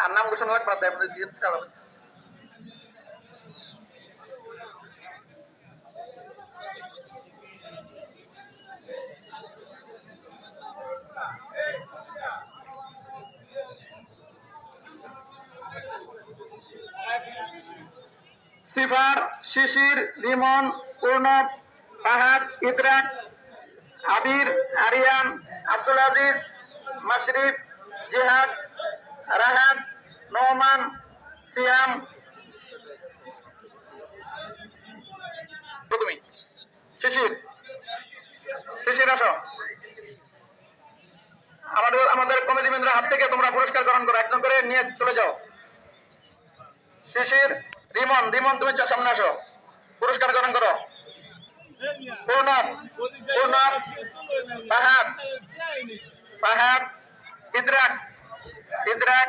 তার নাম ঘোষণা লাগবে না, আপনাদের দিয়ে। সিফার শিশির লিমন পূর্ণব ফাহাদ ইদরাক আবির আরিয়ান আব্দুল আজিজ মাশরিফ জিহাদ রাহাত নোমান সিয়াম তুমি শিশির শিশির আসো আমাদের আমাদের কমিটি মেম্বার হাত থেকে তোমরা পুরস্কার গ্রহণ করো। একজন করে নিয়ে চলে যাও। শিশির, রিমন রিমন, তুমি সামনে আসো। পুরস্কার গ্রহণ করো। ফাহাদ ফাহাদ ইদরাক ইদরাক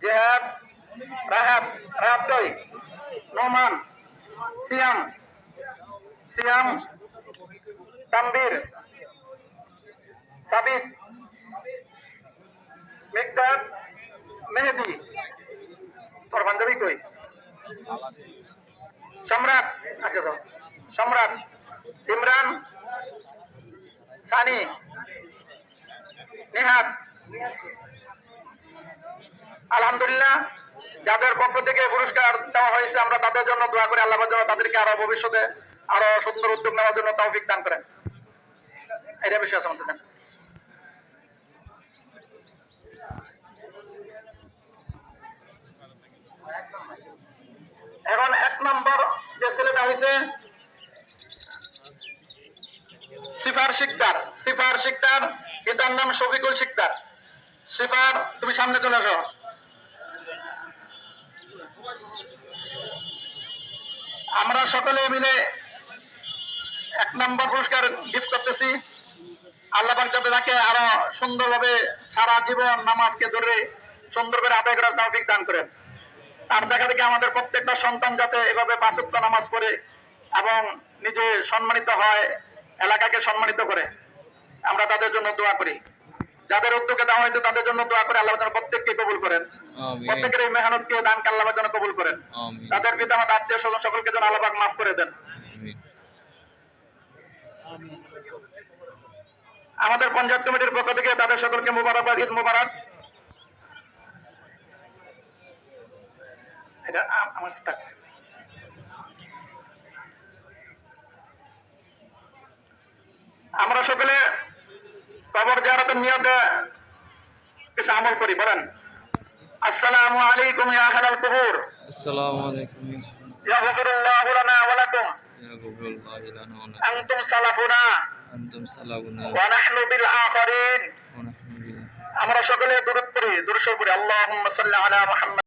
জিহাদ রাহাত রাহাত দই নোমান, সিয়াম সিয়াম তাম্বির সাবিত মিকদাদ, মেহেদি, তোর বান্ধবী কই? সম্রাট আচ্ছা তো সম্রাট, ইমরান, সানি নিহাত আলহামদুলিল্লাহ, যাদের পক্ষ থেকে পুরস্কার দেওয়া হয়েছে, আমরা তাদের জন্য দোয়া করি, আল্লাহ যেন তাদেরকে আরও ভবিষ্যতে আরও সুন্দর উদ্যোগ নেওয়ার জন্য তৌফিক দান করেন। এটা বিষয় আছে আমাদের এখন এক নম্বর যে ছেলেটা হয়েছে, সিফার শিকদার। সিফার শিকদার, পিতার নাম শফিকুল শিকদার। সিফার, তুমি সামনে চলে আসো। আমরা সকলে মিলে এক নম্বর পুরস্কার গিফট করতেছি। আল্লাহ যাতে তাকে আরও সুন্দরভাবে সারা জীবন নামাজকে ধরে সুন্দর করে আদায় করার তৌফিক দান করেন। তার দেখা দেখে আমাদের প্রত্যেকটা সন্তান যাতে এভাবে পাঁচক্ত নামাজ পড়ে এবং নিজে সম্মানিত হয়, এলাকাকে সম্মানিত করে, আমরা তাদের জন্য দোয়া করি। যাদের উদ্যোগে দেওয়া হয়েছে তাদের জন্য দোয়া করে আল্লাহ যেন প্রত্যেককে কবুল করেন। প্রত্যেকের এই মেহনতকে দান আল্লাহ যেন কবুল করেন। তাদের পিতা মাতা আত্মীয় স্বজন সকলকে যেন আল্লাহ মাফ করে দেন। আমাদের পঞ্চায়েত কমিটির পক্ষ থেকে তাদের সকলকে মুবারকবাদ ঈদ মুবারক। এটা। আমরা সকলে কবর জারাতের নিয়তে কিছু আমল করি বলেন। আসসালামু আলাইকুম ইয়া আহলাল কুবুর। আসসালামু আলাইকুম ইয়াগফিরুল্লাহু লানা ওয়া লাকুম। ইয়া গফরুল্লাহ লানা ওয়া লাকুম। আনতুম সালাফুনা। আনতুম সালামুনা ওয়া নাহনু বিল আখিরিন। আমরা সকলে দূরত পড়ি দূরস্ব পড়ি। আল্লাহুম্মা সাল্লি আলা মুহাম্মাদ।